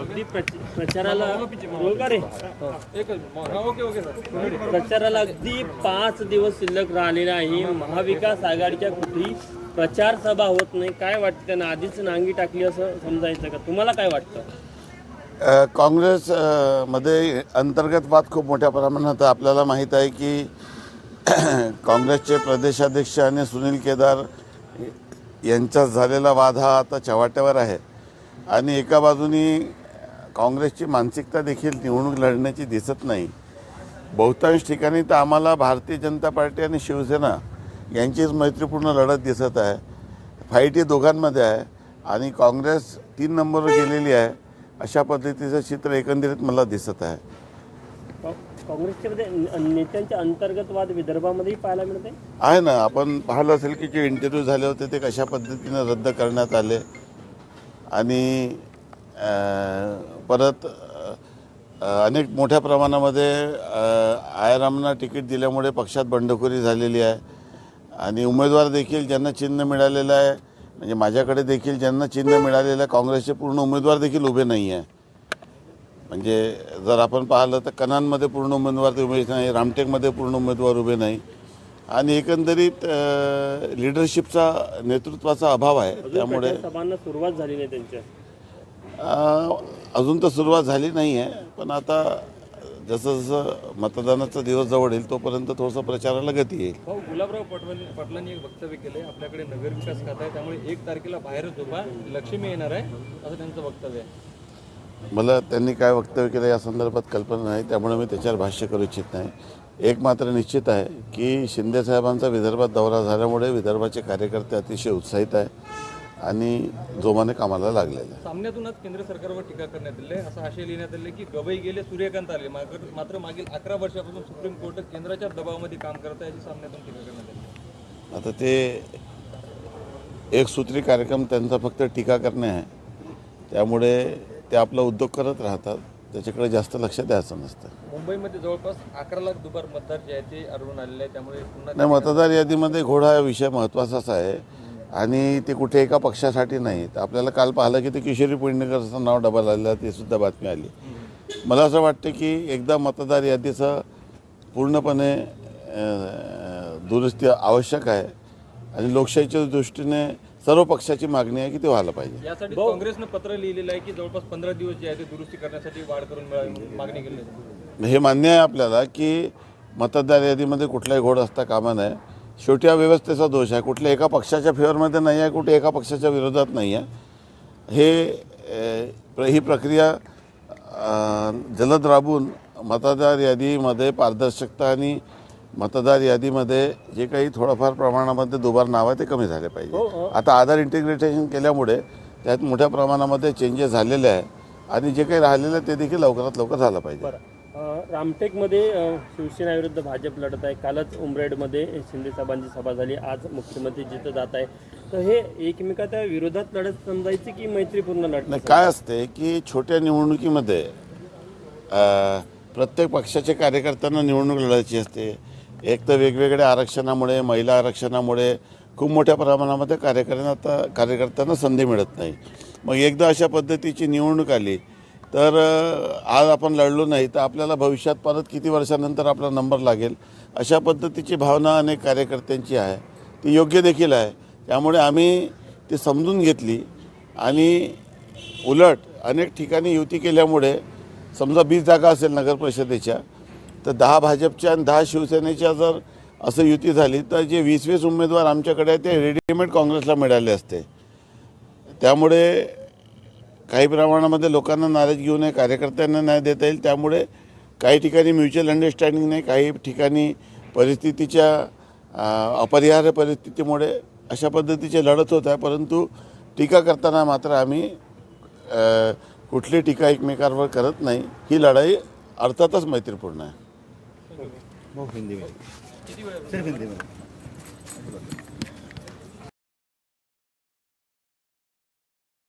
अगदी प्रचाराला? प्रचाराला अगदी पाच दिवस शिल्लक राहिलेला आहे. महाविकास आघाडीच्या कुठेही प्रचार सभा होत नाही. काय वाटतं? त्यांना आधीच नांगी टाकली असं समजायचं का? तुम्हाला काय वाटतं? काँग्रेस मध्ये अंतर्गत वाद खूप मोठ्या प्रमाणात. आपल्याला माहीत आहे की काँग्रेसचे प्रदेशाध्यक्ष आणि सुनील केदार यांच्यात झालेला वाद हा आता चव्हाट्यावर आहे. आणि एका बाजूनी काँग्रेसची मानसिकता देखील निवडणूक लढण्याची दिसत नाही. बहुतांश ठिकाणी तर आम्हाला भारतीय जनता पार्टी आणि शिवसेना यांचीच मैत्रीपूर्ण लढत दिसत आहे. फाईट ही दोघांमध्ये आहे. आणि काँग्रेस तीन नंबरवर गेलेली आहे. अशा पद्धतीचं चित्र एकंदरीत मला दिसत आहे. काँग्रेसच्या नेत्यांच्या अंतर्गत वाद विदर्भामध्येही पाहायला मिळते आहे ना आपण पाहिलं असेल की जे इंटरव्ह्यू झाले होते ते कशा पद्धतीनं रद्द करण्यात आले. आणि परत अनेक मोठ्या प्रमाणामध्ये आयरामना तिकीट दिल्यामुळे पक्षात बंडखोरी झालेली आहे. आणि उमेदवार देखील ज्यांना चिन्ह मिळालेलं आहे म्हणजे माझ्याकडे देखील ज्यांना चिन्ह मिळालेलं आहे काँग्रेसचे पूर्ण उमेदवार देखील उभे नाही आहे म्हणजे जर आपण पाहिलं तर कनानमध्ये पूर्ण उमेदवार उभे नाही रामटेकमध्ये पूर्ण उमेदवार उभे नाही. आणि एकंदरीत लिडरशिपचा नेतृत्वाचा अभाव आहे. त्यामुळे सभांना सुरुवात झाली नाही त्यांच्या. अजून तर सुरुवात झाली नाही आहे. पण आता जसं जसं मतदानाचा दिवस जवळ येईल तोपर्यंत थोडंसं प्रचाराला गती येईल. भाऊ गुलाबराव पटवल पाटलांनी एक वक्तव्य केलंय. आपल्याकडे नगर विकास खाता आहे. त्यामुळे एक तारखेला बाहेरच उभा लक्ष्मी येणार आहे असं त्यांचं वक्तव्य आहे. मला त्यांनी काय वक्तव्य केलं या संदर्भात कल्पना नाही त्यामुळे मी त्याच्यावर भाष्य करू इच्छित नाही. एक मात्र निश्चित आहे की शिंदेसाहेबांचा विदर्भात दौरा झाल्यामुळे विदर्भाचे कार्यकर्ते अतिशय उत्साहित आहे आणि जोमाने कामाला लागलेले सामन्यातूनच केंद्र सरकारवर टीका करण्यात आली असं आशय लिहिण्यात आले की गवई गेले सूर्यकांत आले. मात्र मागील अकरा वर्षापासून सुप्रीम कोर्ट केंद्राच्या दबावामध्ये काम करत आहे सामन्यातून टीका करण्यात आली आता ते एक सूत्री कार्यक्रम त्यांचा फक्त टीका करणे आहे. त्यामुळे ते आपला उद्योग करत राहतात त्याच्याकडे जास्त लक्ष द्यायचं नसतं. मुंबईमध्ये जवळपास अकरा लाख दुबार मतदार जे आहे ते आढळून आलेले आहे त्यामुळे पुन्हा नाही मतदार यादीमध्ये घोड हा विषय महत्त्वाचाच आहे. आणि ते कुठे एका पक्षासाठी नाही तर आपल्याला काल पाहिलं की ते किशोरी पेडणेकरचं नाव डबल आलेलं ते सुद्धा बातमी आली. मला असं वाटतं की एकदा मतदार यादीचं पूर्णपणे अं, दुरुस्ती आवश्यक आहे. आणि लोकशाहीच्या दृष्टीने सर्व पक्षाची मागणी आहे की ते व्हायला पाहिजे. यासाठी काँग्रेसनं पत्र लिहिलेलं आहे की जवळपास पंधरा दिवस जे आहे ते दुरुस्ती करण्यासाठी वाढ करून मिळावी- मागणी केली आहे हे मान्य आहे आपल्याला की मतदार यादीमध्ये कुठलाही घोड असता कामा नये. शेवटी हा व्यवस्थेचा दोष आहे. कुठल्या एका पक्षाच्या फेवरमध्ये नाही आहे कुठे एका पक्षाच्या विरोधात नाही आहे. हे अ, प्र- ही प्रक्रिया अ, जलद राबून मतदार यादीमध्ये पारदर्शकता आणि मतदार यादीमध्ये जे काही थोडंफार प्रमाणामध्ये दुबार नाव आहे ते कमी झाले पाहिजे. आता आधार इंटिग्रेटेशन केल्यामुळे त्यात मोठ्या प्रमाणामध्ये चेंजेस झालेले आहे आणि जे काही राहिलेलं आहे ते देखील लवकरात लवकर झालं पाहिजे. रामटेकमध्ये शिवसेना विरुद्ध भाजप लढत आहे. कालच उमरेडमध्ये शिंदे साहेबांची सभा झाली. आज मुख्यमंत्री जिथं जात आहे. तर हे एकमेकाच्या विरोधात लढत समजायची की मैत्रीपूर्ण लढत नाही काय असते की छोट्या निवडणुकीमध्ये प्रत्येक पक्षाच्या कार्यकर्त्यांना निवडणूक लढायची असते. एक तर वेगवेगळ्या आरक्षणामुळे महिला आरक्षणामुळे खूप मोठ्या प्रमाणामध्ये कार्यकर्त्यांना कार्यकर्त्यांना संधी मिळत नाही. मग एकदा अशा पद्धतीची निवडणूक आली तर आज आपण लढलो नाही तर आपल्याला भविष्यात परत किती वर्षानंतर आपला नंबर लागेल? अशा पद्धतीची भावना अनेक कार्यकर्त्यांची आहे. ती योग्य देखील आहे. त्यामुळे आम्ही ती समजून घेतली आणि उलट अनेक ठिकाणी युती केल्यामुळे समजा वीस जागा असेल नगर परिषदेच्या तर दहा भाजपच्या आणि दहा शिवसेनेच्या जर असं युती झाली तर जे वीस वीस उमेदवार आमच्याकडे ते रेडीमेड काँग्रेसला मिळाले असते. त्यामुळे काही प्रमाणामध्ये लोकांना नाराज घेऊ नये कार्यकर्त्यांना नाही देता येईल. त्यामुळे काही ठिकाणी म्युच्युअल अंडरस्टँडिंग नाही काही ठिकाणी परिस्थितीच्या अपरिहार्य परिस्थितीमुळे अशा पद्धतीचे लढत होत आहे. परंतु टीका करताना मात्र आम्ही कुठली टीका एकमेकांवर करत नाही. ही लढाई अर्थातच मैत्रीपूर्ण आहे. 毛分的吗？谁分的吗？